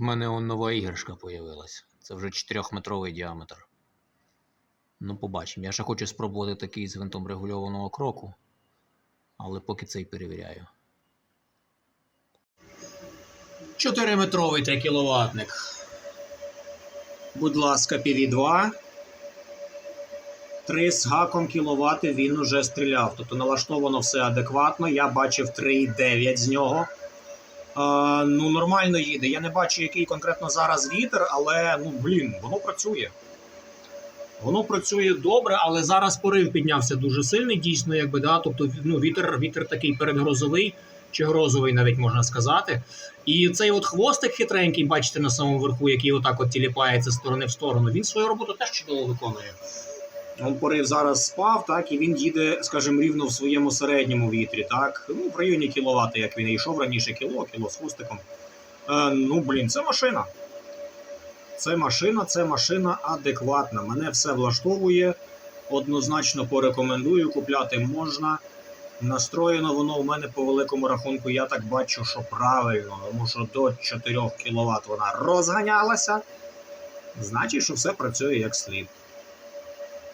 В мене он нова іграшка появилась. Це вже 4-метровий діаметр. Ну, побачимо. Я ще хочу спробувати такий з винтом регульованого кроку. Але поки цей перевіряю. 4-метровий 3 кіловатник. Будь ласка, PV2. 3 з гаком кіловат він уже стріляв. Тобто налаштовано все адекватно. Я бачив 3,9 з нього. А, ну, нормально їде. Я не бачу, який конкретно зараз вітер, але ну, блін, воно працює. Воно працює добре, але зараз порив піднявся дуже сильний, дійсно, якби, да, тобто ну, вітер, вітер такий передгрозовий, чи грозовий, навіть можна сказати. І цей от хвостик хитренький, бачите, на самому верху, який отак от тіліпається з сторони в сторону, він свою роботу теж чудово виконує. Он порив зараз спав, так, і він їде, скажімо, рівно в своєму середньому вітрі, так. Ну, в районі кіловата, як він йшов раніше, кіло, кіло з хвостиком. Е, ну, блін, це машина. Це машина, це машина адекватна. Мене все влаштовує. Однозначно порекомендую, купляти можна. Настроєно воно у мене по великому рахунку, я так бачу, що правильно, тому що до 4 кВт вона розганялася. Значить, що все працює як слід.